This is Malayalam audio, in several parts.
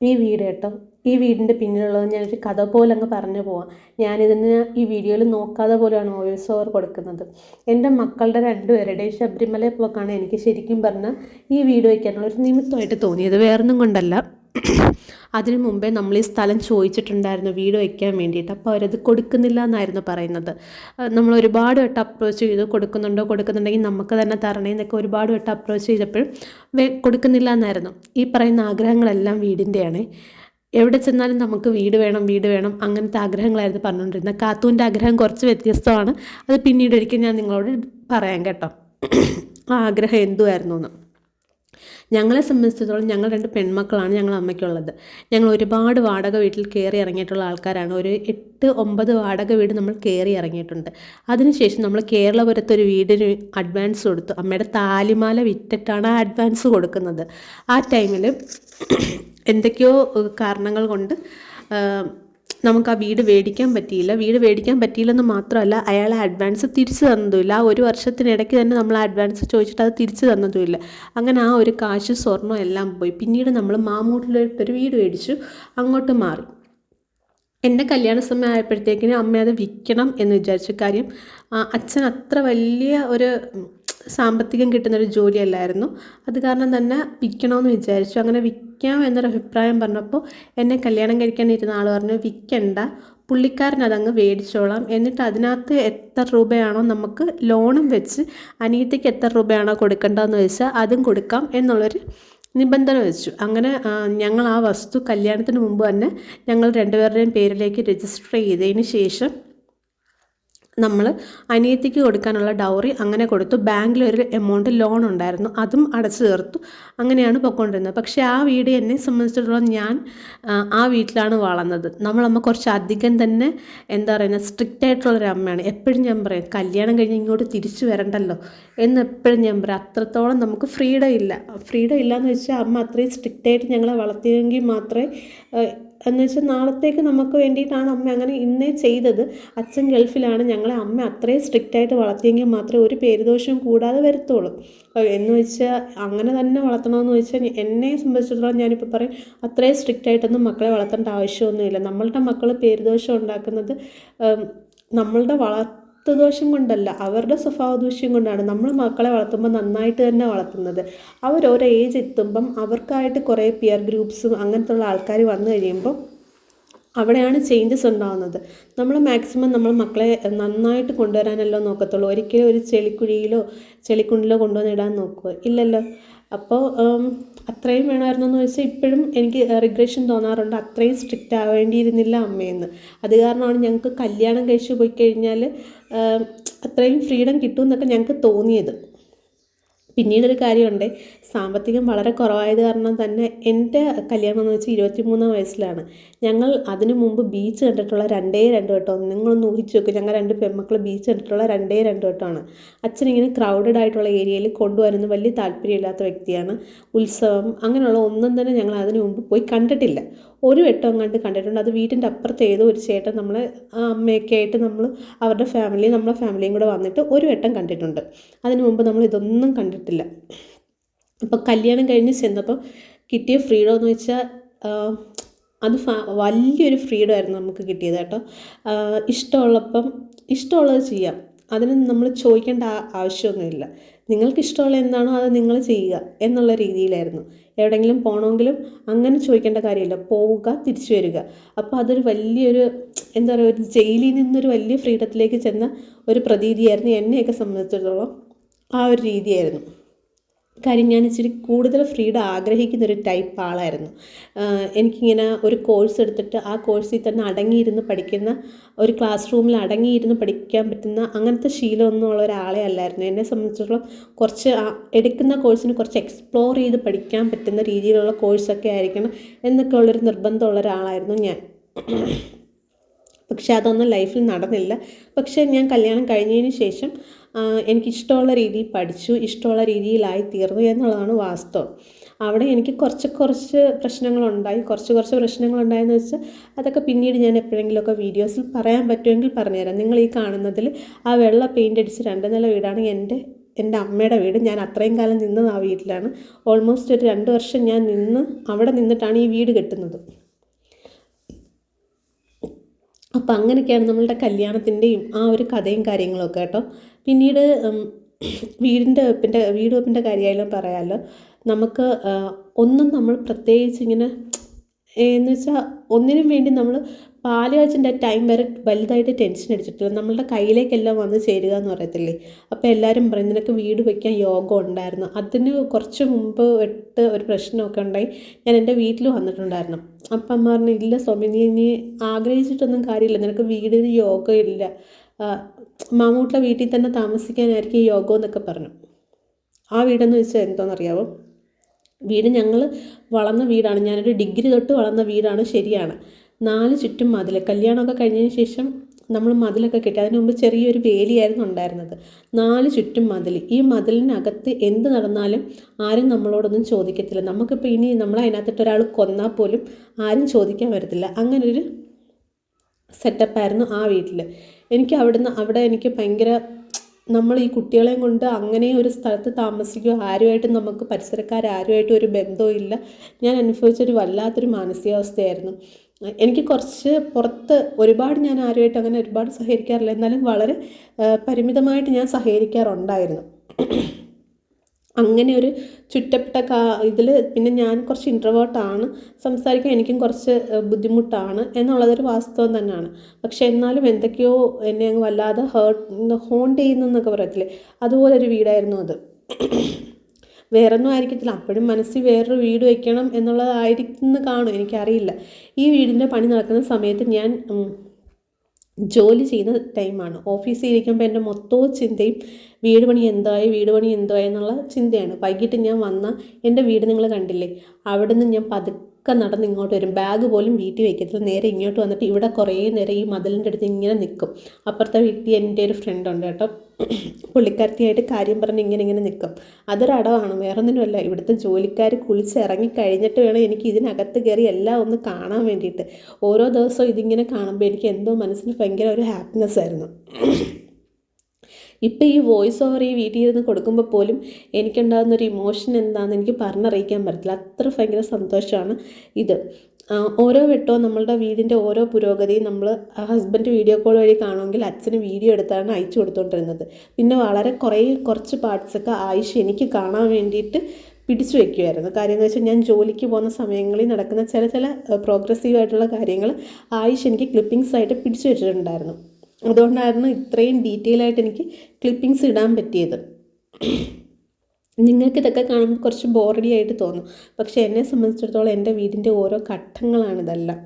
ഈ വീട് കേട്ടോ. ഈ വീടിന്റെ പിന്നിലുള്ളത് ഞാനൊരു കഥ പോലെ അങ്ങ് പറഞ്ഞു പോവാം. ഞാനിതിന് ഈ വീഡിയോയിൽ നോക്കാതെ പോലെയാണ് വോയിസ് ഓവർ കൊടുക്കുന്നത്. എന്റെ മക്കളുടെ രണ്ടുപേരുടെയും ശബരിമല പോക്കാണ് എനിക്ക് ശരിക്കും പറഞ്ഞാൽ ഈ വീഡിയോ വയ്ക്കാനുള്ള ഒരു നിമിത്തമായിട്ട് തോന്നിയത്. വേറൊന്നും കൊണ്ടല്ല. അതിനു മുമ്പേ നമ്മൾ ഈ സ്ഥലം ചോദിച്ചിട്ടുണ്ടായിരുന്നു വീട് വയ്ക്കാൻ വേണ്ടിയിട്ട്. അപ്പോൾ അവരത് കൊടുക്കുന്നില്ല എന്നായിരുന്നു പറയുന്നത്. നമ്മൾ ഒരുപാട് വട്ടം അപ്രോച്ച് ചെയ്തു. കൊടുക്കുന്നുണ്ടോ? കൊടുക്കുന്നുണ്ടെങ്കിൽ നമുക്ക് തന്നെ തരണേ എന്നൊക്കെ ഒരുപാട് വട്ടം അപ്രോച്ച് ചെയ്തപ്പോഴും കൊടുക്കുന്നില്ല എന്നായിരുന്നു ഈ പറയുന്ന ആഗ്രഹങ്ങളെല്ലാം വീടിന്റെയാണ്. എവിടെ ചെന്നാലും നമുക്ക് വീട് വേണം വീട് വേണം അങ്ങനത്തെ ആഗ്രഹങ്ങളായിരുന്നു പറഞ്ഞുകൊണ്ടിരുന്നത്. കാത്തൂന്റെ ആഗ്രഹം കുറച്ച് വ്യത്യസ്തമാണ്. അത് പിന്നീട് ഒരിക്കൽ ഞാൻ നിങ്ങളോട് പറയാം കേട്ടോ. ആ ആഗ്രഹം എന്തുമായിരുന്നു എന്ന്. ഞങ്ങളെ സംബന്ധിച്ചിടത്തോളം ഞങ്ങൾ രണ്ട് പെൺമക്കളാണ് ഞങ്ങൾ അമ്മയ്ക്കുള്ളത്. ഞങ്ങൾ ഒരുപാട് വാടക വീട്ടിൽ കയറി ഇറങ്ങിയിട്ടുള്ള ആൾക്കാരാണ്. ഒരു എട്ട് ഒമ്പത് വാടക വീട് നമ്മൾ കയറി ഇറങ്ങിയിട്ടുണ്ട്. അതിനുശേഷം നമ്മൾ കേരളപുരത്ത് ഒരു വീടിന് അഡ്വാൻസ് കൊടുത്തു. അമ്മയുടെ താലിമാല വിറ്റിട്ടാണ് ആ അഡ്വാൻസ് കൊടുക്കുന്നത്. ആ ടൈമിൽ എന്തൊക്കെയോ കാരണങ്ങൾ കൊണ്ട് നമുക്ക് ആ വീട് മേടിക്കാൻ പറ്റിയില്ല. വീട് മേടിക്കാൻ പറ്റിയില്ലെന്ന് മാത്രമല്ല അയാൾ അഡ്വാൻസ് തിരിച്ചു തന്നതുമില്ല. ആ ഒരു വർഷത്തിനിടയ്ക്ക് തന്നെ നമ്മൾ അഡ്വാൻസ് ചോദിച്ചിട്ട് അത് തിരിച്ചു തന്നതുമില്ല. അങ്ങനെ ആ ഒരു കാശ് സ്വർണം എല്ലാം പോയി. പിന്നീട് നമ്മൾ മാമൂട്ടിലൊരു വീട് മേടിച്ചു. അങ്ങോട്ട് മാറി. എന്റെ കല്യാണ സമയം ആയപ്പോഴത്തേക്കിനും അമ്മ അത് വിൽക്കണം എന്ന് വിചാരിച്ചു കാര്യം അച്ഛൻ അത്ര വലിയ ഒരു സാമ്പത്തികം കിട്ടുന്നൊരു ജോലിയല്ലായിരുന്നു. അത് കാരണം തന്നെ വിൽക്കണമെന്ന് വിചാരിച്ചു. അങ്ങനെ വിൽക്കാം എന്നൊരു അഭിപ്രായം പറഞ്ഞപ്പോൾ എന്നെ കല്യാണം കഴിക്കാൻ ഇരുന്ന ആൾ പറഞ്ഞു വിൽക്കണ്ട പുള്ളിക്കാരൻ അതങ്ങ് മേടിച്ചോളാം. എന്നിട്ട് അതിനകത്ത് എത്ര രൂപയാണോ നമുക്ക് ലോണും വെച്ച് അനിയത്തിക്ക് എത്ര രൂപയാണോ കൊടുക്കേണ്ടതെന്ന് വെച്ചാൽ അതും കൊടുക്കാം എന്നുള്ളൊരു നിബന്ധന വെച്ചു. അങ്ങനെ ഞങ്ങൾ ആ വസ്തു കല്യാണത്തിന് മുമ്പ് തന്നെ ഞങ്ങൾ രണ്ടുപേരുടെയും പേരിലേക്ക് രജിസ്റ്റർ ചെയ്തതിന് ശേഷം നമ്മൾ അനിയത്തിക്ക് കൊടുക്കാനുള്ള ഡൗറി അങ്ങനെ കൊടുത്തു. ബാങ്കിലൊരു എമൗണ്ട് ലോൺ ഉണ്ടായിരുന്നു. അതും അടച്ചു തീർത്തു. അങ്ങനെയാണ് പൊയ്ക്കൊണ്ടിരുന്നത്. പക്ഷേ ആ വീട് എന്നെ സംബന്ധിച്ചിടത്തോളം ഞാൻ ആ, വീട്ടിലാണ് വളർന്നത്. നമ്മളമ്മ കുറച്ച് അധികം തന്നെ എന്താ പറയുന്നത് സ്ട്രിക്റ്റ് ആയിട്ടുള്ളൊരു അമ്മയാണ്. എപ്പോഴും ഞാൻ പറയും കല്യാണം കഴിഞ്ഞ് ഇങ്ങോട്ട് തിരിച്ചു വരണ്ടല്ലോ? എന്ന് എപ്പോഴും ഞാൻ പറയും. അത്രത്തോളം നമുക്ക് ഫ്രീഡം ഇല്ല. ഫ്രീഡം ഇല്ലയെന്ന് വെച്ചാൽ അമ്മ അത്രയും സ്ട്രിക്റ്റായിട്ട് ഞങ്ങളെ വളർത്തിയെങ്കിൽ മാത്രമേ എന്ന് വെച്ചാൽ നാളത്തേക്ക് നമുക്ക് വേണ്ടിയിട്ടാണ് അമ്മ അങ്ങനെ ഇന്നേ ചെയ്തത്. അച്ഛൻ ഗൾഫിലാണ്. ഞങ്ങളെ അമ്മ അത്രയും സ്ട്രിക്റ്റ് ആയിട്ട് വളർത്തിയെങ്കിൽ മാത്രമേ ഒരു പേരുദോഷവും കൂടാതെ വരത്തുള്ളൂ. എന്ന് വെച്ചാൽ അങ്ങനെ തന്നെ വളർത്തണമെന്ന് വെച്ചാൽ എന്നെ സംബന്ധിച്ചിടത്തോളം ഞാനിപ്പോൾ പറയും അത്രയും സ്ട്രിക്റ്റ് ആയിട്ടൊന്നും മക്കളെ വളർത്തേണ്ട ആവശ്യമൊന്നുമില്ല. നമ്മളുടെ മക്കൾ പേരുദോഷം ഉണ്ടാക്കുന്നത് നമ്മളുടെ വളർത്ത ദോഷം കൊണ്ടല്ല അവരുടെ സ്വഭാവ ദൂഷ്യം കൊണ്ടാണ് നമ്മൾ മക്കളെ വളർത്തുമ്പോൾ നന്നായിട്ട് തന്നെ വളർത്തുന്നത്. അവർ ഓരോ ഏജ് എത്തുമ്പം അവർക്കായിട്ട് കുറേ പിയർ ഗ്രൂപ്പ്സും അങ്ങനത്തെ ഉള്ള ആൾക്കാർ വന്നു കഴിയുമ്പോൾ അവിടെയാണ് ചേഞ്ചസ് ഉണ്ടാകുന്നത് നമ്മൾ മാക്സിമം നമ്മൾ മക്കളെ നന്നായിട്ട് കൊണ്ടുവരാനല്ലോ നോക്കത്തുള്ളൂ. ഒരിക്കലും ഒരു ചെളിക്കുഴിയിലോ ചെളിക്കുണ്ടിലോ കൊണ്ടുവന്നിടാൻ നോക്കുക. ഇല്ലല്ലോ. അപ്പോൾ അത്രയും വേണമായിരുന്നു എന്ന് വെച്ചാൽ ഇപ്പോഴും എനിക്ക് റിഗ്രഷൻ തോന്നാറുണ്ട്. അത്രയും സ്ട്രിക്റ്റ് ആവേണ്ടിയിരുന്നില്ല അമ്മയെന്ന്. അത് കാരണമാണ് ഞങ്ങൾക്ക് കല്യാണം കഴിച്ച് പോയി കഴിഞ്ഞാൽ അത്രയും ഫ്രീഡം കിട്ടുമെന്നൊക്കെ ഞങ്ങൾക്ക് തോന്നിയത്. പിന്നീടൊരു കാര്യമുണ്ട്. സാമ്പത്തികം വളരെ കുറവായത് കാരണം തന്നെ എന്റെ കല്യാണം എന്ന് വെച്ചാൽ ഇരുപത്തി മൂന്നാം വയസ്സിലാണ്. ഞങ്ങൾ അതിനു മുമ്പ് ബീച്ച് കണ്ടിട്ടുള്ള രണ്ടേ രണ്ട് വട്ടം നിങ്ങളൊന്ന് ഊഹിച്ച് നോക്കുക ഞങ്ങൾ രണ്ട് പെൺമക്കൾ ബീച്ച് കണ്ടിട്ടുള്ള രണ്ടേ രണ്ട് വട്ടമാണ്. അച്ഛനിങ്ങനെ ക്രൗഡഡ് ആയിട്ടുള്ള ഏരിയയിൽ കൊണ്ടുവരുന്ന വലിയ താല്പര്യമില്ലാത്ത വ്യക്തിയാണ്. ഉത്സവം അങ്ങനെയുള്ള ഒന്നും തന്നെ ഞങ്ങൾ അതിനു മുമ്പ് പോയി കണ്ടിട്ടില്ല. ഒരു വട്ടം കണ്ട് കണ്ടിട്ടുണ്ട്. അത് വീട്ടിന്റെ അപ്പുറത്ത് ഏതോ ഒരു ചേട്ടൻ നമ്മളെ അമ്മയൊക്കെ ആയിട്ട് നമ്മൾ അവരുടെ ഫാമിലി നമ്മളെ ഫാമിലിയും കൂടെ വന്നിട്ട് ഒരു വട്ടം കണ്ടിട്ടുണ്ട്. അതിനു മുമ്പ് നമ്മൾ ഇതൊന്നും കണ്ടിട്ടില്ല. അപ്പോൾ കല്യാണം കഴിഞ്ഞ് ചെന്നപ്പോൾ കിട്ടിയ ഫ്രീഡം എന്ന് വെച്ചാൽ അത് ഫാ വലിയൊരു ഫ്രീഡം ആയിരുന്നു നമുക്ക് കിട്ടിയത് കേട്ടോ. ഇഷ്ടമുള്ളപ്പം ഇഷ്ടമുള്ളത് ചെയ്യാം. അതിന് നമ്മൾ ചോദിക്കേണ്ട ആവശ്യമൊന്നുമില്ല. നിങ്ങൾക്ക് ഇഷ്ടമുള്ള എന്താണോ അത് നിങ്ങൾ ചെയ്യുക എന്നുള്ള രീതിയിലായിരുന്നു. എവിടെയെങ്കിലും പോകണമെങ്കിലും അങ്ങനെ ചോദിക്കേണ്ട കാര്യമില്ല. പോവുക തിരിച്ചു വരിക. അപ്പോൾ അതൊരു വലിയൊരു എന്താ പറയുക ഒരു ജയിലിൽ നിന്നൊരു വലിയ ഫ്രീഡത്തിലേക്ക് ചെന്ന ഒരു പ്രതീതിയായിരുന്നു. എന്നെയൊക്കെ സംബന്ധിച്ചിടത്തോളം ആ ഒരു രീതിയായിരുന്നു. കാര്യം ഞാൻ ഇച്ചിരി കൂടുതൽ ഫ്രീഡം ആഗ്രഹിക്കുന്ന ഒരു ടൈപ്പ് ആളായിരുന്നു എനിക്കിങ്ങനെ ഒരു കോഴ്സ് എടുത്തിട്ട് ആ കോഴ്സിൽ തന്നെ അടങ്ങിയിരുന്ന് പഠിക്കുന്ന ഒരു ക്ലാസ് റൂമിൽ അടങ്ങിയിരുന്ന് പഠിക്കാൻ പറ്റുന്ന അങ്ങനത്തെ ശീലമൊന്നും ഉള്ള ഒരാളെ അല്ലായിരുന്നു. എന്നെ സംബന്ധിച്ചിടത്തോളം കുറച്ച് എടുക്കുന്ന കോഴ്സിന് കുറച്ച് എക്സ്പ്ലോർ ചെയ്ത് പഠിക്കാൻ പറ്റുന്ന രീതിയിലുള്ള കോഴ്സൊക്കെ ആയിരിക്കണം എന്നൊക്കെ ഉള്ളൊരു നിർബന്ധമുള്ള ഒരാളായിരുന്നു ഞാൻ. പക്ഷെ അതൊന്നും ലൈഫിൽ നടന്നില്ല. പക്ഷേ ഞാൻ കല്യാണം കഴിഞ്ഞതിന് ശേഷം എനിക്കിഷ്ടമുള്ള രീതിയിൽ പഠിച്ചു ഇഷ്ടമുള്ള രീതിയിലായി തീർന്നു എന്നുള്ളതാണ് വാസ്തവം. അവിടെ എനിക്ക് കുറച്ച് കുറച്ച് പ്രശ്നങ്ങളുണ്ടായി. കുറച്ച് കുറച്ച് പ്രശ്നങ്ങളുണ്ടായെന്ന് വെച്ചാൽ അതൊക്കെ പിന്നീട് ഞാൻ എപ്പോഴെങ്കിലുമൊക്കെ വീഡിയോസിൽ പറയാൻ പറ്റുമെങ്കിൽ പറഞ്ഞുതരാം. നിങ്ങൾ ഈ കാണുന്നതിൽ ആ വെള്ള പെയിന്റ് അടിച്ച് രണ്ട് നില വീടാണ് എന്റെ എന്റെ അമ്മയുടെ വീട്. ഞാൻ അത്രയും കാലം നിന്നത് ആ വീട്ടിലാണ്. ഓൾമോസ്റ്റ് ഒരു രണ്ട് വർഷം ഞാൻ നിന്ന് അവിടെ നിന്നിട്ടാണ് ഈ വീട് കെട്ടുന്നത്. അപ്പം അങ്ങനെയൊക്കെയാണ് നമ്മളുടെ കല്യാണത്തിന്റെയും ആ ഒരു കഥയും കാര്യങ്ങളൊക്കെ കേട്ടോ. പിന്നീട് വീടിന്റെ വെപ്പിന്റെ വീട് വെപ്പിന്റെ കാര്യമായാലും പറയാമല്ലോ നമുക്ക് ഒന്നും നമ്മൾ പ്രത്യേകിച്ച് ഇങ്ങനെ എന്ന് വെച്ചാൽ ഒന്നിനും വേണ്ടി നമ്മൾ പാൽ കാച്ചിന്റെ ടൈം വരെ വലുതായിട്ട് ടെൻഷൻ അടിച്ചിട്ടില്ല. നമ്മളുടെ കയ്യിലേക്കെല്ലാം വന്ന് ചേരുക എന്ന് പറയത്തില്ലേ? അപ്പോൾ എല്ലാവരും പറയും നിനക്ക് വീട് വയ്ക്കാൻ യോഗം ഉണ്ടായിരുന്നു. അതിന് കുറച്ച് മുമ്പ് ഇട്ട് ഒരു പ്രശ്നമൊക്കെ ഉണ്ടായി. ഞാൻ എന്റെ വീട്ടിൽ വന്നിട്ടുണ്ടായിരുന്നു. അപ്പം പറഞ്ഞു ഇല്ല സ്വാമി നീ നീ ആഗ്രഹിച്ചിട്ടൊന്നും കാര്യമില്ല. നിനക്ക് വീടിന് യോഗം ഇല്ല. മാമൂട്ടിലെ വീട്ടിൽ തന്നെ താമസിക്കാനായിരിക്കും യോഗം എന്നൊക്കെ പറഞ്ഞു. ആ വീടെന്ന് വെച്ചാൽ എന്തോന്നറിയാവോ? വീട് ഞങ്ങൾ വളർന്ന വീടാണ്. ഞാനൊരു ഡിഗ്രി തൊട്ട് വളർന്ന വീടാണ്. ശരിയാണ്. നാല് ചുറ്റും മതിൽ കല്യാണമൊക്കെ കഴിഞ്ഞതിന് ശേഷം നമ്മൾ മതിലൊക്കെ കെട്ടി. അതിന് മുമ്പ് ചെറിയൊരു വേലിയായിരുന്നു ഉണ്ടായിരുന്നത്. നാല് ചുറ്റും മതിൽ ഈ മതിലിനകത്ത് എന്ത് നടന്നാലും ആരും നമ്മളോടൊന്നും ചോദിക്കത്തില്ല. നമുക്കിപ്പോൾ ഇനി നമ്മൾ അതിനകത്തിട്ട് ഒരാൾ കൊന്നാൽ പോലും ആരും ചോദിക്കാൻ വരത്തില്ല. അങ്ങനൊരു സെറ്റപ്പായിരുന്നു ആ വീട്ടിൽ എനിക്ക് അവിടുന്ന് അവിടെ എനിക്ക് ഭയങ്കര നമ്മൾ ഈ കുട്ടികളെയും കൊണ്ട് അങ്ങനെ ഒരു സ്ഥലത്ത് താമസിക്കുക ആരുമായിട്ടും നമുക്ക് പരിസരക്കാരാരുമായിട്ടും ഒരു ബന്ധവും ഇല്ല. ഞാൻ അനുഭവിച്ചൊരു വല്ലാത്തൊരു മാനസികാവസ്ഥയായിരുന്നു. എനിക്ക് കുറച്ച് പുറത്ത് ഒരുപാട് ഞാൻ ആരുമായിട്ട് അങ്ങനെ ഒരുപാട് സഹകരിക്കാറില്ല. എന്നാലും വളരെ പരിമിതമായിട്ട് ഞാൻ സഹകരിക്കാറുണ്ടായിരുന്നു. അങ്ങനെ ഒരു ചുറ്റപ്പെട്ട കാ ഇതിൽ പിന്നെ ഞാൻ കുറച്ച് ഇൻട്രവേർട്ടാണ് സംസാരിക്കാൻ എനിക്കും കുറച്ച് ബുദ്ധിമുട്ടാണ്. എന്നുള്ളതൊരു വാസ്തവം തന്നെയാണ്. പക്ഷേ എന്നാലും എന്തൊക്കെയോ എന്നെ അങ്ങ് വല്ലാതെ ഹേർട്ട് ഹോണ്ട് ചെയ്യുന്നെന്നൊക്കെ പറയത്തില്ലേ? അതുപോലൊരു വീടായിരുന്നു അത്. വേറൊന്നും ആയിരിക്കത്തില്ല. അപ്പോഴും മനസ്സിൽ വേറൊരു വീട് വയ്ക്കണം എന്നുള്ളതായിരിക്കുന്നു കാണും. എനിക്കറിയില്ല. ഈ വീടിന്റെ പണി നടക്കുന്ന സമയത്ത് ഞാൻ ജോലി ചെയ്യുന്ന ടൈമാണ്. ഓഫീസിൽ ഇരിക്കുമ്പോൾ എന്റെ മൊത്തവും ചിന്തയും വീട് പണി എന്തായി വീട് പണി എന്തായി എന്നുള്ള ചിന്തയാണ്. വൈകിട്ട് ഞാൻ വന്ന എന്റെ വീട് നിങ്ങൾ കണ്ടില്ലേ? അവിടെ നിന്ന് ഞാൻ പതുക്കെ നടന്ന് ഇങ്ങോട്ട് വരും. ബാഗ് പോലും വീട്ടിൽ വയ്ക്കത്തില്ല നേരെ ഇങ്ങോട്ട് വന്നിട്ട് ഇവിടെ കുറേ നേരം ഈ മതിലിന്റെ അടുത്ത് ഇങ്ങനെ നിൽക്കും അപ്പുറത്തെ വീട്ടിൽ എന്റെ ഒരു ഫ്രണ്ട് ഉണ്ട് കേട്ടോ. പുള്ളിക്കാരത്തിയായിട്ട് കാര്യം പറഞ്ഞ് ഇങ്ങനെ ഇങ്ങനെ നിൽക്കും അതൊരടവാണ് വേറൊന്നിനുമല്ല. ഇവിടുത്തെ ജോലിക്കാർ കുളിച്ച് ഇറങ്ങി കഴിഞ്ഞിട്ട് വേണം എനിക്ക് ഇതിനകത്ത് കയറി എല്ലാം ഒന്ന് കാണാൻ വേണ്ടിയിട്ട്. ഓരോ ദിവസവും ഇതിങ്ങനെ കാണുമ്പോൾ എനിക്ക് എന്തോ മനസ്സിന് ഭയങ്കര ഒരു ഹാപ്പിനെസ് ആയിരുന്നു. ഇപ്പം ഈ വോയിസ് ഓവർ ഈ വീട്ടിൽ ഇരുന്ന് കൊടുക്കുമ്പോൾ പോലും എനിക്കുണ്ടാകുന്ന ഒരു ഇമോഷൻ എന്താണെന്ന് എനിക്ക് പറഞ്ഞറിയിക്കാൻ പറ്റില്ല അത്ര ഭയങ്കര സന്തോഷമാണ് ഇത്. ഓരോ വെട്ടവും നമ്മളുടെ വീടിന്റെ ഓരോ പുരോഗതിയും നമ്മൾ ഹസ്ബൻഡ് വീഡിയോ കോൾ വഴി കാണുമെങ്കിൽ അച്ഛന് വീഡിയോ എടുത്താണ് അയച്ചു കൊടുത്തുകൊണ്ടിരുന്നത് പിന്നെ വളരെ കുറേ കുറച്ച് പാർട്സൊക്കെ ആയിഷ എനിക്ക് കാണാൻ വേണ്ടിയിട്ട് പിടിച്ചു വെക്കുമായിരുന്നു കാര്യം എന്ന് വെച്ചാൽ ഞാൻ ജോലിക്ക് പോകുന്ന സമയങ്ങളിൽ നടക്കുന്ന ചില ചില പ്രോഗ്രസീവായിട്ടുള്ള കാര്യങ്ങൾ ആയിഷ എനിക്ക് ക്ലിപ്പിങ്സ് ആയിട്ട് പിടിച്ചു വെച്ചിട്ടുണ്ടായിരുന്നു. അതുകൊണ്ടായിരുന്നു ഇത്രയും ഡീറ്റെയിൽ ആയിട്ട് എനിക്ക് ക്ലിപ്പിങ്സ് ഇടാൻ പറ്റിയത്. നിങ്ങൾക്ക് ഇതൊക്കെ കാണുമ്പോൾ കുറച്ച് ബോറഡി ആയിട്ട് തോന്നും. പക്ഷേ എന്നെ സംബന്ധിച്ചിടത്തോളം എന്റെ വീടിന്റെ ഓരോ ഘട്ടങ്ങളാണ് ഇതെല്ലാം.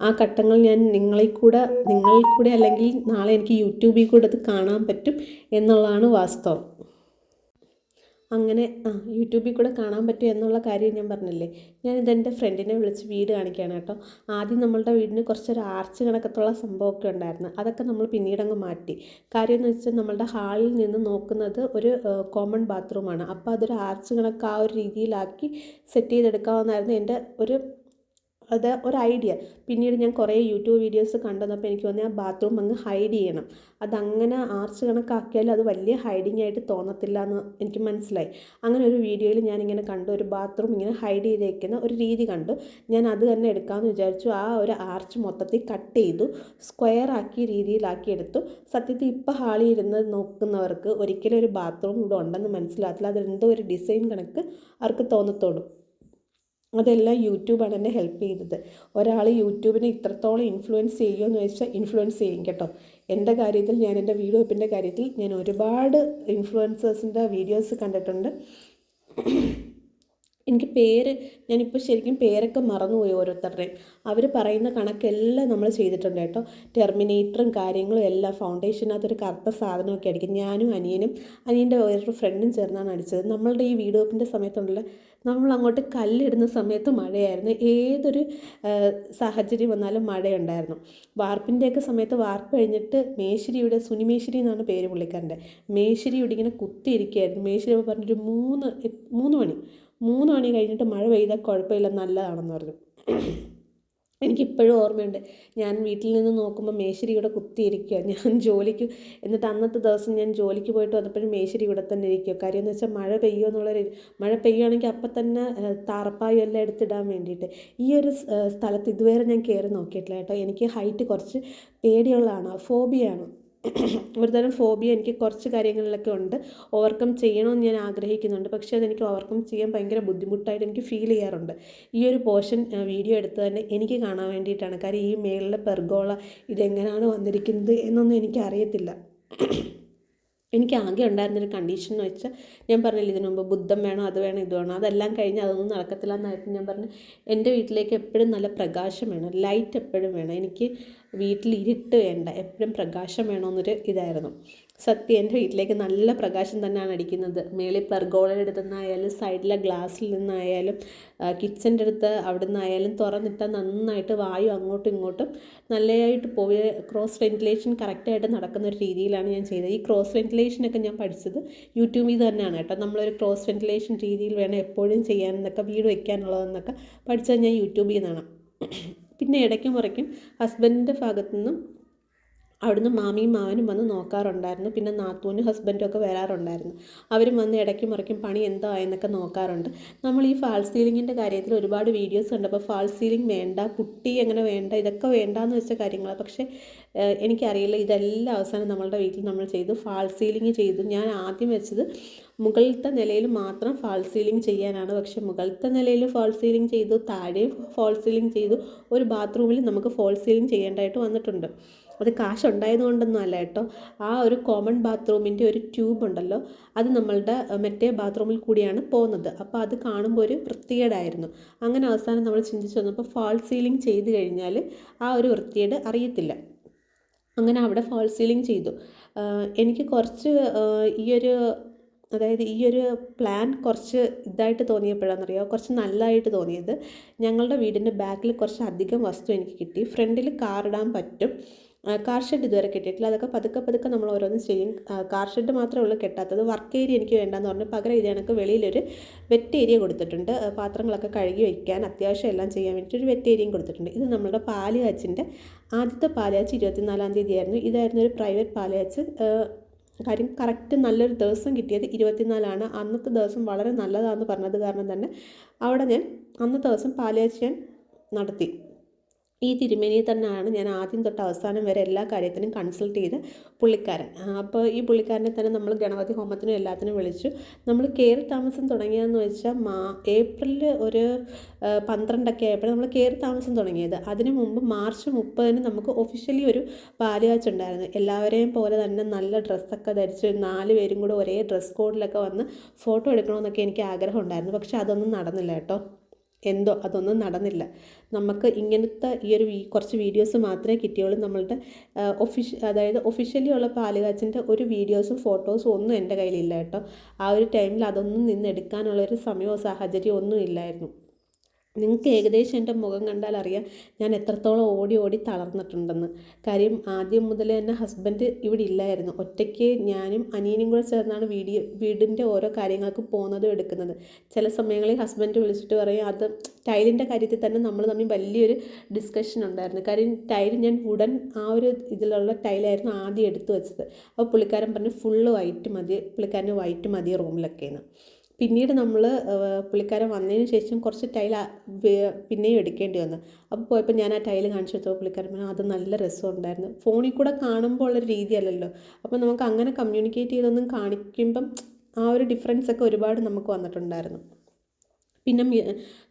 ആ ഘട്ടങ്ങൾ ഞാൻ നിങ്ങളിൽ കൂടെ നിങ്ങളിൽ കൂടെ അല്ലെങ്കിൽ നാളെ എനിക്ക് യൂട്യൂബിൽ കൂടെ അത് കാണാൻ പറ്റും എന്നുള്ളതാണ് വാസ്തവം. അങ്ങനെ ആ യൂട്യൂബിൽ കൂടെ കാണാൻ പറ്റും എന്നുള്ള കാര്യം ഞാൻ പറഞ്ഞില്ലേ? ഞാൻ ഇതെന്റെ ഫ്രണ്ടിനെ വിളിച്ച് വീട് കാണിക്കുകയാണ് കേട്ടോ. ആദ്യം നമ്മളുടെ വീടിന് കുറച്ചൊരു ആർച്ച് കണക്കത്തുള്ള സംഭവമൊക്കെ ഉണ്ടായിരുന്നു. അതൊക്കെ നമ്മൾ പിന്നീട് അങ്ങ് മാറ്റി. കാര്യം എന്ന് വെച്ചാൽ നമ്മളുടെ ഹാളിൽ നിന്ന് നോക്കുന്നത് ഒരു കോമൺ ബാത്റൂമാണ്. അപ്പോൾ അതൊരു ആർച്ച് കണക്ക് ആ ഒരു രീതിയിലാക്കി സെറ്റ് ചെയ്തെടുക്കാവുന്നതായിരുന്നു എന്റെ ഒരു അത് ഒരു ഐഡിയ. പിന്നീട് ഞാൻ കുറേ യൂട്യൂബ് വീഡിയോസ് കണ്ടുവന്നപ്പോൾ എനിക്ക് തോന്നി ആ ബാത്റൂം അങ്ങ് ഹൈഡ് ചെയ്യണം. അതങ്ങനെ ആർച്ച് കണക്കാക്കിയാൽ അത് വലിയ ഹൈഡിങ് ആയിട്ട് തോന്നത്തില്ല എന്ന് എനിക്ക് മനസ്സിലായി. അങ്ങനെ ഒരു വീഡിയോയിൽ ഞാനിങ്ങനെ കണ്ടു. ഒരു ബാത്റൂം ഇങ്ങനെ ഹൈഡ് ചെയ്തേക്കുന്ന ഒരു രീതി കണ്ടു. ഞാൻ അത് തന്നെ എടുക്കാമെന്ന് വിചാരിച്ചു. ആ ഒരു ആർച്ച് മൊത്തത്തിൽ കട്ട് ചെയ്തു. സ്ക്വയർ ആക്കി രീതിയിലാക്കി എടുത്തു. സത്യത്തിൽ ഇപ്പോൾ ഹാളിൽ ഇരുന്ന് നോക്കുന്നവർക്ക് ഒരിക്കലും ഒരു ബാത്റൂം ഇവിടെ ഉണ്ടെന്ന് മനസ്സിലാത്തില്ല അതെന്തോ ഒരു ഡിസൈൻ കണക്ക് അവർക്ക് തോന്നത്തുള്ളൂ അതെല്ലാം യൂട്യൂബാണ് എന്നെ ഹെൽപ്പ് ചെയ്തത്. ഒരാൾ യൂട്യൂബിനെ ഇത്രത്തോളം ഇൻഫ്ലുവൻസ് ചെയ്യുമോ എന്ന് ചോദിച്ചാൽ ഇൻഫ്ലുവൻസ് ചെയ്യും കേട്ടോ. എന്റെ കാര്യത്തിൽ ഞാൻ എന്റെ വീഡിയോ വെപ്പിന്റെ കാര്യത്തിൽ ഞാൻ ഒരുപാട് ഇൻഫ്ലുവൻസേഴ്സിന്റെ വീഡിയോസ് കണ്ടിട്ടുണ്ട്. എനിക്ക് പേര് ഞാനിപ്പോൾ ശരിക്കും പേരൊക്കെ മറന്നുപോയി ഓരോരുത്തരുടെയും. അവർ പറയുന്ന കണക്കെല്ലാം നമ്മൾ ചെയ്തിട്ടുണ്ട് കേട്ടോ. ടെർമിനേറ്ററും കാര്യങ്ങളും എല്ലാം ഫൗണ്ടേഷനകത്ത് ഒരു കറുത്ത സാധനമൊക്കെ അടിക്കും. ഞാനും അനിയനും അനിയന്റെ വേറൊരു ഫ്രണ്ടും ചേർന്നാണ് അടിച്ചത്. നമ്മളുടെ ഈ വീഡിയോ വെപ്പിന്റെ സമയത്തുണ്ടല്ലോ നമ്മൾ അങ്ങോട്ട് കല്ലിടുന്ന സമയത്ത് മഴയായിരുന്നു. ഏതൊരു സാഹചര്യം വന്നാലും മഴയുണ്ടായിരുന്നു. വാർപ്പിന്റെയൊക്കെ സമയത്ത് വാർപ്പ് കഴിഞ്ഞിട്ട് മേശ്ശിരിയുടെ സുനിമേശ്ശിരി എന്നാണ് പേര് പുള്ളിക്കാരന്റെ. മേശ്ശേരിയുടെ ഇങ്ങനെ കുത്തിയിരിക്കുകയായിരുന്നു. മേശ്ശിരി പറഞ്ഞൊരു മൂന്ന് മൂന്ന് മണി മൂന്ന് മണി കഴിഞ്ഞിട്ട് മഴ പെയ്താൽ കുഴപ്പമില്ല നല്ലതാണെന്ന് പറഞ്ഞു. എനിക്കിപ്പോഴും ഓർമ്മയുണ്ട്. ഞാൻ വീട്ടിൽ നിന്ന് നോക്കുമ്പോൾ മേശരി ഇവിടെ കുത്തിയിരിക്കുക ഞാൻ ജോലിക്ക് എന്നിട്ട് അന്നത്തെ ദിവസം ഞാൻ ജോലിക്ക് പോയിട്ട് വന്നപ്പോഴും മേശരി ഇവിടെ തന്നെ ഇരിക്കുക കാര്യം എന്ന് വെച്ചാൽ മഴ പെയ്യുമോ എന്നുള്ളൊരു മഴ പെയ്യുകയാണെങ്കിൽ അപ്പം തന്നെ താറപ്പായും എല്ലാം എടുത്തിടാൻ വേണ്ടിയിട്ട്. ഈ ഒരു സ്ഥലത്ത് ഇതുവരെ ഞാൻ കയറി നോക്കിയിട്ടില്ല കേട്ടോ. എനിക്ക് ഹൈറ്റ് കുറച്ച് പേടിയുള്ളതാണ് ഫോബിയാണ്. ഒരു തരം ഫോബിയ എനിക്ക് കുറച്ച് കാര്യങ്ങളിലൊക്കെ ഉണ്ട്. ഓവർകം ചെയ്യണമെന്ന് ഞാൻ ആഗ്രഹിക്കുന്നുണ്ട്. പക്ഷേ അതെനിക്ക് ഓവർകം ചെയ്യാൻ ഭയങ്കര ബുദ്ധിമുട്ടായിട്ട് എനിക്ക് ഫീൽ ചെയ്യാറുണ്ട്. ഈ ഒരു പോർഷൻ വീഡിയോ എടുത്ത് തന്നെ എനിക്ക് കാണാൻ വേണ്ടിയിട്ടാണ്. കാര്യം ഈ മേളിലെ പെർഗോള ഇതെങ്ങനെയാണ് വന്നിരിക്കുന്നത് എന്നൊന്നും എനിക്ക് അറിയത്തില്ല എനിക്ക് ആകെ ഉണ്ടായിരുന്നൊരു കണ്ടീഷൻ എന്ന് വെച്ചാൽ ഞാൻ പറഞ്ഞില്ല ഇതിനു മുമ്പ് ബുദ്ധം വേണം അത് വേണം ഇത് വേണം അതെല്ലാം കഴിഞ്ഞ് അതൊന്നും നടക്കത്തില്ല എന്നായിരുന്നു ഞാൻ പറഞ്ഞു. എന്റെ വീട്ടിലേക്ക് എപ്പോഴും നല്ല പ്രകാശം വേണം ലൈറ്റ് എപ്പോഴും വേണം. എനിക്ക് വീട്ടിൽ ഇരുട്ട് വേണ്ട എപ്പോഴും പ്രകാശം വേണമെന്നൊരു ഇതായിരുന്നു. സത്യം എന്റെ വീട്ടിലേക്ക് നല്ല പ്രകാശം തന്നെയാണ് അടിക്കുന്നത്. മേളിൽ പെർഗോളയുടെ അടുത്ത് നിന്നായാലും സൈഡിലെ ഗ്ലാസ്സിൽ നിന്നായാലും കിച്ചന്റെ അടുത്ത് അവിടെ നിന്നായാലും തുറന്നിട്ടാൽ നന്നായിട്ട് വായു അങ്ങോട്ടും ഇങ്ങോട്ടും നല്ലതായിട്ട് പോയ. ക്രോസ് വെന്റിലേഷൻ കറക്റ്റായിട്ട് നടക്കുന്ന ഒരു രീതിയിലാണ് ഞാൻ ചെയ്തത്. ഈ ക്രോസ് വെന്റിലേഷനൊക്കെ ഞാൻ പഠിച്ചത് യൂട്യൂബിൽ തന്നെയാണ് കേട്ടോ. നമ്മളൊരു ക്രോസ് വെന്റിലേഷൻ രീതിയിൽ വേണം എപ്പോഴും ചെയ്യാനെന്നൊക്കെ വീട് വയ്ക്കാനുള്ളതെന്നൊക്കെ പഠിച്ചത് ഞാൻ യൂട്യൂബിൽ നിന്നാണ്. പിന്നെ ഇടയ്ക്കും മുറയ്ക്കും ഹസ്ബൻഡിന്റെ ഭാഗത്തു നിന്നും അവിടുന്ന് മാമിയും മാവനും വന്ന് നോക്കാറുണ്ടായിരുന്നു. പിന്നെ നാത്തൂനും ഹസ്ബൻഡും ഒക്കെ വരാറുണ്ടായിരുന്നു. അവരും വന്ന് ഇടയ്ക്കും മുറയ്ക്കും പണി എന്തോ ആയെന്നൊക്കെ നോക്കാറുണ്ട്. നമ്മൾ ഈ ഫാൾ സീലിങ്ങിന്റെ കാര്യത്തിൽ ഒരുപാട് വീഡിയോസ് കണ്ടപ്പോൾ ഫാൾ സീലിംഗ് വേണ്ട കുട്ടി എങ്ങനെ വേണ്ട ഇതൊക്കെ വേണ്ടാന്ന് വെച്ച കാര്യങ്ങളാണ് പക്ഷേ എനിക്കറിയില്ല. ഇതെല്ലാം അവസാനം നമ്മളുടെ വീട്ടിൽ നമ്മൾ ചെയ്തു. ഫാൾ സീലിംഗ് ചെയ്തു. ഞാൻ ആദ്യം വെച്ചത് മുകളിലത്തെ നിലയിൽ മാത്രം ഫാൾ സീലിംഗ് ചെയ്യാനാണ്. പക്ഷെ മുകളിലത്തെ നിലയിൽ ഫാൾ സീലിംഗ് ചെയ്തു താഴെയും ഫാൾ സീലിംഗ് ചെയ്തു. ഒരു ബാത്റൂമിൽ നമുക്ക് ഫാൾ സീലിംഗ് ചെയ്യേണ്ടതായിട്ട് വന്നിട്ടുണ്ട്. അത് കാശ് ഉണ്ടായതുകൊണ്ടൊന്നും അല്ല കേട്ടോ. ആ ഒരു കോമൺ ബാത്റൂമിന്റെ ഒരു ട്യൂബ് ഉണ്ടല്ലോ അത് നമ്മളുടെ മറ്റേ ബാത്റൂമിൽ കൂടിയാണ് പോകുന്നത്. അപ്പോൾ അത് കാണുമ്പോൾ ഒരു വൃത്തികേടായിരുന്നു. അങ്ങനെ അവസാനം നമ്മൾ ചിന്തിച്ചു വന്നപ്പോൾ ഫാൾ സീലിംഗ് ചെയ്ത് കഴിഞ്ഞാൽ ആ ഒരു വൃത്തികേട് അറിയത്തില്ല. അങ്ങനെ അവിടെ ഫാൾ സീലിംഗ് ചെയ്തു. എനിക്ക് കുറച്ച് ഈ ഒരു അതായത് ഈ ഒരു പ്ലാൻ കുറച്ച് ഇതായിട്ട് തോന്നിയപ്പോഴാണെന്നറിയോ? കുറച്ച് നല്ലതായിട്ട് തോന്നിയത് ഞങ്ങളുടെ വീടിന്റെ ബാക്കിൽ കുറച്ച് അധികം വസ്തു എനിക്ക് കിട്ടി. ഫ്രണ്ടിൽ കാർ ഇടാൻ പറ്റും. കാർ ഷെഡ് ഇതുവരെ കെട്ടിയിട്ടില്ല. അതൊക്കെ പതുക്കെ പതുക്കെ നമ്മൾ ഓരോന്ന് ചെയ്യും. കാർ ഷെഡ് മാത്രമേ ഉള്ളൂ കെട്ടാത്തത്. വർക്ക് ഏരിയ എനിക്ക് വേണ്ടെന്ന് പറഞ്ഞു പകരം ഇത് കണക്ക് വെളിയിലൊരു വെറ്റ് ഏരിയ കൊടുത്തിട്ടുണ്ട്. പാത്രങ്ങളൊക്കെ കഴുകി വയ്ക്കാൻ അത്യാവശ്യം എല്ലാം ചെയ്യാൻ വേണ്ടിയിട്ട് ഒരു വെറ്റ് ഏരിയയും കൊടുത്തിട്ടുണ്ട്. ഇത് നമ്മുടെ പാലുകാച്ചിന്റെ ആദ്യത്തെ പാലുകാച്ച് ഇരുപത്തിനാലാം തീയതി ആയിരുന്നു ഇതായിരുന്നു ഒരു പ്രൈവറ്റ് പാലുകാച്ച്. കാര്യം കറക്റ്റ് നല്ലൊരു ദിവസം കിട്ടിയത് ഇരുപത്തിനാലാണ്. അന്നത്തെ ദിവസം വളരെ നല്ലതാണെന്ന് പറഞ്ഞത് കാരണം തന്നെ അവിടെ ഞാൻ അന്നത്തെ ദിവസം പാലുകാച്ച് ഞാൻ നടത്തി. ഈ തിരുമേനി തന്നെയാണ് ഞാൻ ആദ്യം തൊട്ട് അവസാനം വരെ എല്ലാ കാര്യത്തിനും കൺസൾട്ട് ചെയ്ത് പുള്ളിക്കാരൻ. അപ്പോൾ ഈ പുള്ളിക്കാരനെ തന്നെ നമ്മൾ ഗണപതി ഹോമത്തിനും എല്ലാത്തിനും വിളിച്ചു. നമ്മൾ കയറി താമസം തുടങ്ങിയതെന്ന് വെച്ചാൽ മാ ഏപ്രിൽ ഒരു പന്ത്രണ്ടൊക്കെ ആയപ്പോൾ നമ്മൾ കയറി താമസം തുടങ്ങിയത്. അതിനു മുമ്പ് മാർച്ച് മുപ്പതിന് നമുക്ക് ഒഫീഷ്യലി ഒരു പാലുകാച്ച് ഉണ്ടായിരുന്നു. എല്ലാവരെയും പോലെ തന്നെ നല്ല ഡ്രസ്സൊക്കെ ധരിച്ച് നാല് പേരും കൂടെ ഒരേ ഡ്രസ് കോഡിലൊക്കെ വന്ന് ഫോട്ടോ എടുക്കണമെന്നൊക്കെ എനിക്ക് ആഗ്രഹം ഉണ്ടായിരുന്നു. പക്ഷെ അതൊന്നും നടന്നില്ല കേട്ടോ. എന്തോ അതൊന്നും നടന്നില്ല. നമുക്ക് ഇങ്ങനത്തെ ഈ ഒരു കുറച്ച് വീഡിയോസ് മാത്രമേ കിട്ടിയുള്ളൂ. നമ്മളുടെ ഒഫീഷ്യ അതായത് ഒഫീഷ്യലി ഉള്ള പാലുകാച്ചിന്റെ ഒരു വീഡിയോസും ഫോട്ടോസും ഒന്നും എന്റെ കയ്യിലില്ല കേട്ടോ. ആ ഒരു ടൈമിൽ അതൊന്നും നിന്ന് എടുക്കാനുള്ളൊരു സമയമോ സാഹചര്യമോ ഒന്നും ഇല്ലായിരുന്നു. നിങ്ങൾക്ക് ഏകദേശം എന്റെ മുഖം കണ്ടാൽ അറിയാം ഞാൻ എത്രത്തോളം ഓടി ഓടി തളർന്നിട്ടുണ്ടെന്ന്. കാര്യം ആദ്യം മുതൽ തന്നെ ഹസ്ബൻഡ് ഇവിടെ ഇല്ലായിരുന്നു. ഒറ്റയ്ക്ക് ഞാനും അനിയനും കൂടെ ചേർന്നാണ് വീഡിയോ വീടിന്റെ ഓരോ കാര്യങ്ങൾക്ക് പോകുന്നതും എടുക്കുന്നത്. ചില സമയങ്ങളിൽ ഹസ്ബൻഡ് വിളിച്ചിട്ട് പറയും അത് ടൈലിന്റെ കാര്യത്തിൽ തന്നെ നമ്മൾ തമ്മിൽ വലിയൊരു ഡിസ്കഷൻ ഉണ്ടായിരുന്നു. കാര്യം ടൈൽ ഞാൻ ഉടൻ ആ ഒരു ഇതിലുള്ള ടൈലായിരുന്നു ആദ്യം എടുത്തു വെച്ചത്. അപ്പോൾ പുള്ളിക്കാരൻ പറഞ്ഞു ഫുള്ള് വൈറ്റ് മതി പുള്ളിക്കാരന് വൈറ്റ് മതി റൂമിലൊക്കെയെന്ന്. പിന്നീട് നമ്മൾ പുള്ളിക്കാരൻ വന്നതിന് ശേഷം കുറച്ച് ടൈൽ പിന്നെയും എടുക്കേണ്ടി വന്നു. അപ്പോൾ പോയപ്പോൾ ഞാൻ ആ ടൈൽ കാണിച്ചു കൊടുത്തപ്പോൾ പുള്ളിക്കാരൻ പറഞ്ഞു അത് നല്ല രസമുണ്ടായിരുന്നു. ഫോണിൽ കൂടെ കാണുമ്പോൾ ഉള്ളൊരു രീതിയല്ലല്ലോ. അപ്പോൾ നമുക്ക് അങ്ങനെ കമ്മ്യൂണിക്കേറ്റ് ചെയ്തൊന്നും കാണിക്കുമ്പം ആ ഒരു ഡിഫറൻസ് ഒക്കെ ഒരുപാട് നമുക്ക് വന്നിട്ടുണ്ടായിരുന്നു. പിന്നെ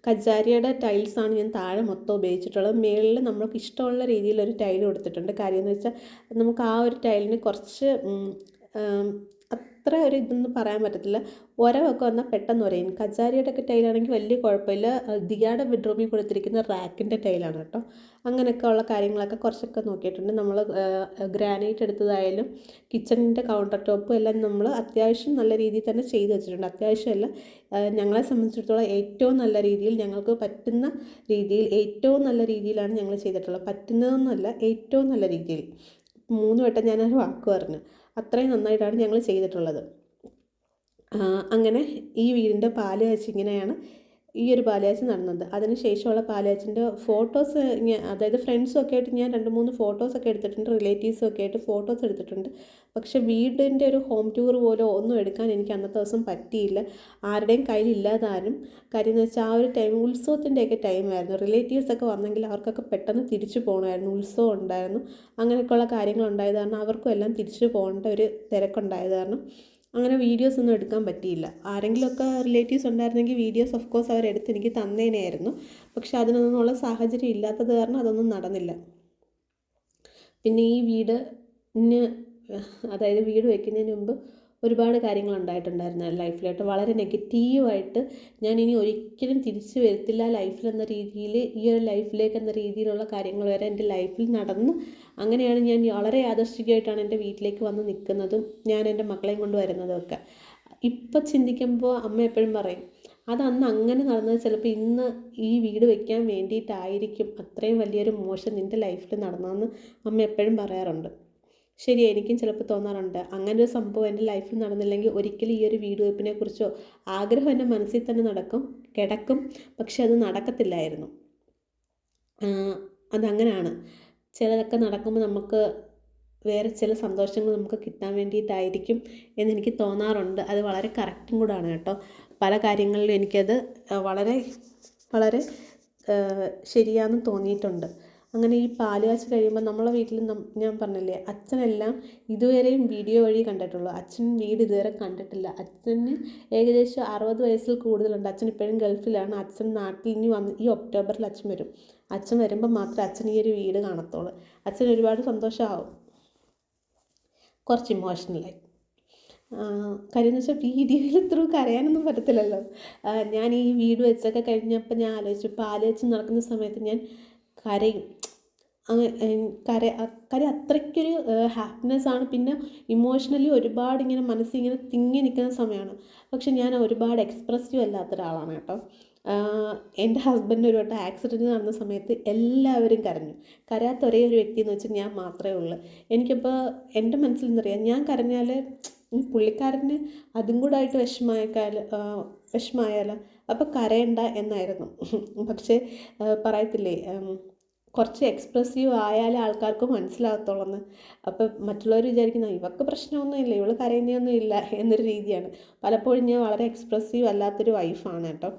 കജാരിയുടെ ടൈൽസാണ് ഞാൻ താഴെ മൊത്തം ഉപയോഗിച്ചിട്ടുള്ളത്. മുകളിൽ നമുക്ക് ഇഷ്ടമുള്ള രീതിയിലൊരു ടൈൽ കൊടുത്തിട്ടുണ്ട്. കാര്യം എന്ന് വെച്ചാൽ നമുക്ക് ആ ഒരു ടൈലിന് കുറച്ച് അത്ര ഒരു ഇതൊന്നും പറയാൻ പറ്റത്തില്ല. ഉരവൊക്കെ വന്നാൽ പെട്ടെന്ന് ഉരയും കജാരിയുടെ ഒക്കെ ടൈലാണെങ്കിൽ വലിയ കുഴപ്പമില്ല. ദിയാടെ ബെഡ്റൂമിൽ കൊടുത്തിരിക്കുന്ന റാക്കിന്റെ ടൈലാണ് കേട്ടോ. അങ്ങനെയൊക്കെ ഉള്ള കാര്യങ്ങളൊക്കെ കുറച്ചൊക്കെ നോക്കിയിട്ടുണ്ട്. നമ്മൾ ഗ്രാനൈറ്റ് എടുത്തതായാലും കിച്ചണിന്റെ കൗണ്ടർ ടോപ്പും എല്ലാം നമ്മൾ അത്യാവശ്യം നല്ല രീതിയിൽ തന്നെ ചെയ്ത് വെച്ചിട്ടുണ്ട്. അത്യാവശ്യമല്ല. ഞങ്ങളെ സംബന്ധിച്ചിടത്തോളം ഏറ്റവും നല്ല രീതിയിൽ ഞങ്ങൾക്ക് പറ്റുന്ന രീതിയിൽ ഏറ്റവും നല്ല രീതിയിലാണ് ഞങ്ങൾ ചെയ്തിട്ടുള്ളത്. പറ്റുന്നതെന്നല്ല ഏറ്റവും നല്ല രീതിയിൽ. മൂന്ന് വട്ടം ഞാനൊരു വാക്ക് പറഞ്ഞു. അത്രയും നന്നായിട്ടാണ് ഞങ്ങൾ ചെയ്തിട്ടുള്ളത്. അങ്ങനെ ഈ വീടിന്റെ പാൽ കാച്ചിങ്ങനെയാണ് ഈ ഒരു പാലുകാച്ചൽ നടന്നത്. അതിന് ശേഷമുള്ള ഫോട്ടോസ് ഫോട്ടോസ് അതായത് ഫ്രണ്ട്സും ഒക്കെ ആയിട്ട് ഞാൻ രണ്ട് മൂന്ന് ഫോട്ടോസൊക്കെ എടുത്തിട്ടുണ്ട്. റിലേറ്റീവ്സും ഒക്കെ ആയിട്ട് ഫോട്ടോസ് എടുത്തിട്ടുണ്ട്. പക്ഷെ വീടിന്റെ ഒരു ഹോം ടൂർ പോലോ ഒന്നും എടുക്കാൻ എനിക്ക് അന്നത്തെ ദിവസം പറ്റിയില്ല. ആരുടെയും കയ്യിലില്ലാതാരും കാര്യം എന്ന് വെച്ചാൽ ആ ഒരു ടൈം ഉത്സവത്തിന്റെയൊക്കെ ടൈമായിരുന്നു റിലേറ്റീവ്സൊക്കെ വന്നെങ്കിൽ അവർക്കൊക്കെ പെട്ടെന്ന് തിരിച്ചു പോകണമായിരുന്നു ഉത്സവം ഉണ്ടായിരുന്നു. അങ്ങനെയൊക്കെയുള്ള കാര്യങ്ങളുണ്ടായത് കാരണം അവർക്കും എല്ലാം തിരിച്ചു പോകേണ്ട ഒരു തിരക്കുണ്ടായത് കാരണം അങ്ങനെ വീഡിയോസ് ഒന്നും എടുക്കാൻ പറ്റിയില്ല. ആരെങ്കിലുമൊക്കെ റിലേറ്റീവ്സ് ഉണ്ടായിരുന്നെങ്കിൽ വീഡിയോസ് ഓഫ് കോഴ്സ് അവരെടുത്ത് എനിക്ക് തന്നേനെയായിരുന്നു. പക്ഷെ അതിനൊന്നുമുള്ള സാഹചര്യം ഇല്ലാത്തത് കാരണം അതൊന്നും നടന്നില്ല. പിന്നെ ഈ വീടിന് അതായത് വീട് വയ്ക്കുന്നതിന് മുമ്പ് ഒരുപാട് കാര്യങ്ങൾ ഉണ്ടായിട്ടുണ്ടായിരുന്നു ലൈഫിലായിട്ട് വളരെ നെഗറ്റീവായിട്ട് ഞാൻ ഇനി ഒരിക്കലും തിരിച്ചു വരത്തില്ല ലൈഫിൽ എന്ന രീതിയിൽ ഈ ഒരു ലൈഫിലേക്ക് എന്ന രീതിയിലുള്ള കാര്യങ്ങൾ വരെ എന്റെ ലൈഫിൽ നടന്ന് അങ്ങനെയാണ് ഞാൻ വളരെ യാദർശികമായിട്ടാണ് എന്റെ വീട്ടിലേക്ക് വന്ന് നിൽക്കുന്നതും ഞാൻ എന്റെ മക്കളെയും കൊണ്ട് വരുന്നതും ഒക്കെ. ഇപ്പം ചിന്തിക്കുമ്പോൾ അമ്മ എപ്പോഴും പറയും അത് അന്ന് അങ്ങനെ നടന്നത് ചിലപ്പോൾ ഇന്ന് ഈ വീട് വയ്ക്കാൻ വേണ്ടിയിട്ടായിരിക്കും. അത്രയും വലിയൊരു മോശം നിന്റെ ലൈഫിൽ നടന്നതെന്ന് അമ്മ എപ്പോഴും പറയാറുണ്ട്. ശരി എനിക്കും ചിലപ്പോൾ തോന്നാറുണ്ട്. അങ്ങനെ ഒരു സംഭവം എന്റെ ലൈഫിൽ നടന്നില്ലെങ്കിൽ ഒരിക്കലും ഈ ഒരു വീഡിയോ കുറിച്ചോ ആഗ്രഹം എന്റെ മനസ്സിൽ തന്നെ നടക്കും കിടക്കും പക്ഷെ അത് നടക്കത്തില്ലായിരുന്നു. അതങ്ങനെയാണ് ചിലതൊക്കെ നടക്കുമ്പോൾ നമുക്ക് വേറെ ചില സന്തോഷങ്ങൾ നമുക്ക് കിട്ടാൻ വേണ്ടിയിട്ടായിരിക്കും എന്നെനിക്ക് തോന്നാറുണ്ട്. അത് വളരെ കറക്റ്റും കൂടാണ് കേട്ടോ. പല കാര്യങ്ങളിലും എനിക്കത് വളരെ വളരെ ശരിയാണെന്ന് തോന്നിയിട്ടുണ്ട്. അങ്ങനെ ഈ പാൽ കാച്ചി കഴിയുമ്പോൾ നമ്മളെ വീട്ടിൽ ഞാൻ പറഞ്ഞില്ലേ അച്ഛനെല്ലാം ഇതുവരെയും വീഡിയോ വഴി കണ്ടിട്ടുള്ളൂ. അച്ഛൻ വീട് ഇതുവരെ കണ്ടിട്ടില്ല. അച്ഛന് ഏകദേശം അറുപത് വയസ്സിൽ കൂടുതലുണ്ട്. അച്ഛൻ ഇപ്പോഴും ഗൾഫിലാണ്. അച്ഛൻ നാട്ടിൽ ഇനി വന്ന് ഈ ഒക്ടോബറിൽ അച്ഛൻ വരും. അച്ഛൻ വരുമ്പോൾ മാത്രമേ അച്ഛൻ ഈ ഒരു വീട് കാണത്തുള്ളൂ. അച്ഛൻ ഒരുപാട് സന്തോഷമാവും കുറച്ച് ഇമോഷണലായി കാര്യം വെച്ചാൽ വീഡിയോയിൽ ത്രൂ കരയാനൊന്നും പറ്റത്തില്ലല്ലോ. ഞാൻ ഈ വീട് വെച്ചൊക്കെ കഴിഞ്ഞപ്പോൾ ഞാൻ ആലോചിച്ചു പാൽ നടക്കുന്ന സമയത്ത് ഞാൻ കരയും കര കര അത്രയ്ക്കൊരു ഹാപ്പിനെസ് ആണ്. പിന്നെ ഇമോഷണലി ഒരുപാട് ഇങ്ങനെ മനസ്സിങ്ങനെ തിങ്ങി നിൽക്കുന്ന സമയമാണ് പക്ഷെ ഞാൻ ഒരുപാട് എക്സ്പ്രസീവ് അല്ലാത്ത ഒരാളാണ് കേട്ടോ. എന്റെ ഹസ്ബൻഡ് ഒരു വട്ടം ആക്സിഡന്റ് നടന്ന സമയത്ത് എല്ലാവരും കരഞ്ഞു. കരയാത്ത ഒരേ ഒരു വ്യക്തി എന്ന് വെച്ചാൽ ഞാൻ മാത്രമേ ഉള്ളൂ. എനിക്കിപ്പോൾ എന്റെ മനസ്സിൽ നിന്നറിയാം ഞാൻ കരഞ്ഞാൽ പുള്ളിക്കാരന് അതും കൂടെ ആയിട്ട് വിഷമായേക്കാൽ വിഷമായാലോ അപ്പോൾ കരയണ്ട എന്നായിരുന്നു. പക്ഷേ പറയത്തില്ലേ കുറച്ച് എക്സ്പ്രസീവ് ആയാലേ ആൾക്കാർക്ക് മനസ്സിലാകത്തുള്ളൂ അപ്പം മറ്റുള്ളവർ വിചാരിക്കുന്ന ഇവർക്ക് പ്രശ്നമൊന്നുമില്ല ഇവൾ കരയുന്നതൊന്നും ഇല്ല എന്നൊരു രീതിയാണ്. പലപ്പോഴും ഞാൻ വളരെ എക്സ്പ്രസീവ് അല്ലാത്തൊരു വൈഫാണ് കേട്ടോ.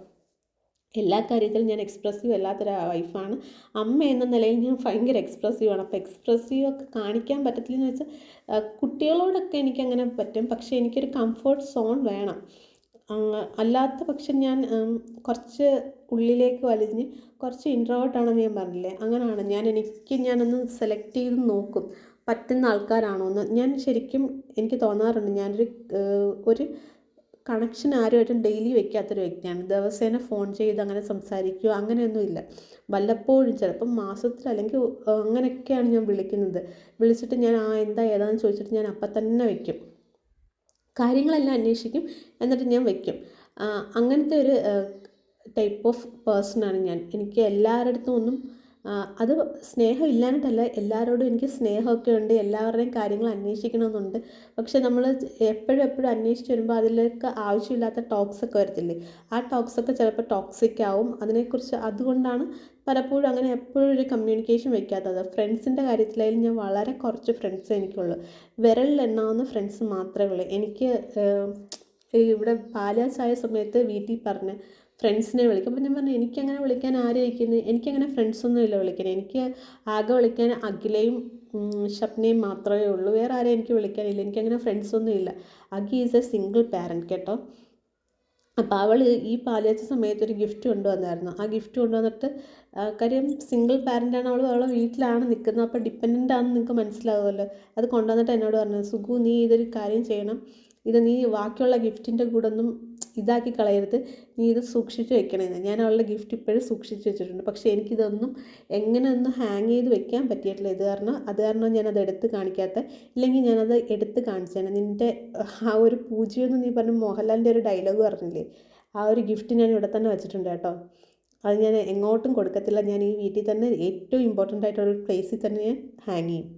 എല്ലാ കാര്യത്തിലും ഞാൻ എക്സ്പ്രസീവ് അല്ലാത്തൊരു വൈഫാണ് അമ്മ എന്ന നിലയിൽ ഞാൻ ഭയങ്കര എക്സ്പ്രസീവാണ് അപ്പോൾ എക്സ്പ്രസീവ് ഒക്കെ കാണിക്കാൻ പറ്റത്തില്ലെന്ന് വെച്ചാൽ കുട്ടികളോടൊക്കെ എനിക്കങ്ങനെ പറ്റും. പക്ഷേ എനിക്കൊരു കംഫർട്ട് സോൺ വേണം. അല്ലാത്ത പക്ഷം ഞാൻ കുറച്ച് ഉള്ളിലേക്ക് വലിഞ്ഞ് കുറച്ച് ഇൻട്രോവേർട്ടാണെന്ന് ഞാൻ പറഞ്ഞില്ലേ? അങ്ങനെയാണ്. ഞാൻ എനിക്ക് ഞാനൊന്ന് സെലക്ട് ചെയ്ത് നോക്കും. പറ്റുന്ന ആൾക്കാരാണോ എന്ന്. ഞാൻ ശരിക്കും എനിക്ക് തോന്നാറുണ്ട് ഞാനൊരു ഒരു കണക്ഷൻ ആരുമായിട്ടും ഡെയിലി വെക്കാത്തൊരു വ്യക്തിയാണ്. ദിവസേന ഫോൺ ചെയ്ത് അങ്ങനെ സംസാരിക്കുകയോ അങ്ങനെയൊന്നുമില്ല വല്ലപ്പോഴും ചിലപ്പം മാസത്തിൽ അല്ലെങ്കിൽ അങ്ങനെയൊക്കെയാണ് ഞാൻ വിളിക്കുന്നത്. വിളിച്ചിട്ട് ഞാൻ ആ എന്താ ഏതാണെന്ന് ചോദിച്ചിട്ട് ഞാൻ അപ്പം തന്നെ വയ്ക്കും കാര്യങ്ങളെല്ലാം അന്വേഷിക്കും. എന്നിട്ട് ഞാൻ വയ്ക്കും അങ്ങനത്തെ ഒരു ടൈപ്പ് ഓഫ് പേഴ്സണാണ് ഞാൻ. എനിക്ക് എല്ലാവരുടെ അടുത്തും ഒന്നും അത് സ്നേഹം ഇല്ലാഞ്ഞിട്ടല്ല. എല്ലാവരോടും എനിക്ക് സ്നേഹമൊക്കെ ഉണ്ട്. എല്ലാവരുടെയും കാര്യങ്ങൾ അന്വേഷിക്കണമെന്നുണ്ട്. പക്ഷെ നമ്മൾ എപ്പോഴും എപ്പോഴും അന്വേഷിച്ച് വരുമ്പോൾ അതിലേക്ക് ആവശ്യമില്ലാത്ത ടോക്സൊക്കെ വരത്തില്ലേ? ആ ടോക്സൊക്കെ ചിലപ്പോൾ ടോക്സിക് ആവും. അതിനെക്കുറിച്ച് അതുകൊണ്ടാണ് പലപ്പോഴും അങ്ങനെ എപ്പോഴും ഒരു കമ്മ്യൂണിക്കേഷൻ വയ്ക്കാത്തത് ഫ്രണ്ട്സിന്റെ കാര്യത്തിലായാലും ഞാൻ വളരെ കുറച്ച് ഫ്രണ്ട്സ് എനിക്കുള്ളൂ. വിരലിൽ എണ്ണാവുന്ന ഫ്രണ്ട്സ് മാത്രമേ ഉള്ളൂ. എനിക്ക് ഇവിടെ പാലാച്ചായ സമയത്ത് വീട്ടിൽ പറഞ്ഞ് ഫ്രണ്ട്സിനെ വിളിക്കും. അപ്പോൾ ഞാൻ പറഞ്ഞു എനിക്കങ്ങനെ വിളിക്കാൻ ആരും ഇരിക്കുന്നത് എനിക്കങ്ങനെ ഫ്രണ്ട്സൊന്നും ഇല്ല വിളിക്കാൻ. എനിക്ക് ആകെ വിളിക്കാൻ അഖിലയും ഷപ്നയും മാത്രമേ ഉള്ളൂ. വേറെ ആരെയും എനിക്ക് വിളിക്കാനില്ല. എനിക്കങ്ങനെ ഫ്രണ്ട്സൊന്നും ഇല്ല Akhi is a single parent കേട്ടോ. അപ്പോൾ അവൾ ഈ പാലിയച്ച സമയത്ത് ഒരു ഗിഫ്റ്റ് കൊണ്ടുവന്നായിരുന്നു. ആ ഗിഫ്റ്റ് കൊണ്ടുവന്നിട്ട് കാര്യം സിംഗിൾ പാരന്റാണ് അവൾ അവളെ. വീട്ടിലാണ് നിൽക്കുന്നത്. അപ്പോൾ ഡിപ്പെൻഡന്റ് ആണെന്ന് നിങ്ങൾക്ക് മനസ്സിലാവുമല്ലോ. അത് കൊണ്ടുവന്നിട്ട് എന്നോട് പറഞ്ഞു സുഖു നീ ഇതൊരു കാര്യം ചെയ്യണം. ഇത് നീ ബാക്കിയുള്ള ഗിഫ്റ്റിന്റെ കൂടെ ഒന്നും ഇതാക്കി കളയരുത്. നീ ഇത് സൂക്ഷിച്ച് വെക്കണമെന്ന് ഞാൻ അവളുടെ ഗിഫ്റ്റ് ഇപ്പോഴും സൂക്ഷിച്ച് വെച്ചിട്ടുണ്ട്. പക്ഷേ എനിക്കിതൊന്നും എങ്ങനെ ഒന്ന് ഹാങ് ചെയ്ത് വെക്കാൻ പറ്റിയിട്ടില്ല. ഇത് കാരണം അത് കാരണം ഞാനത് എടുത്ത് കാണിക്കാത്ത ഇല്ലെങ്കിൽ ഞാനത് എടുത്ത് കാണിച്ചാണ് നിന്റെ ആ ഒരു പൂജയെന്ന് നീ പറഞ്ഞ മോഹൻലാലിന്റെ ഒരു ഡയലോഗ് പറഞ്ഞില്ലേ? ആ ഒരു ഗിഫ്റ്റ് ഞാൻ ഇവിടെ തന്നെ വെച്ചിട്ടുണ്ട് കേട്ടോ. അത് ഞാൻ എങ്ങോട്ടും കൊടുക്കത്തില്ല. ഞാൻ ഈ വീട്ടിൽ തന്നെ ഏറ്റവും ഇമ്പോർട്ടന്റ് ആയിട്ടുള്ള പ്ലേസിൽ തന്നെ ഞാൻ ഹാങ് ചെയ്യും.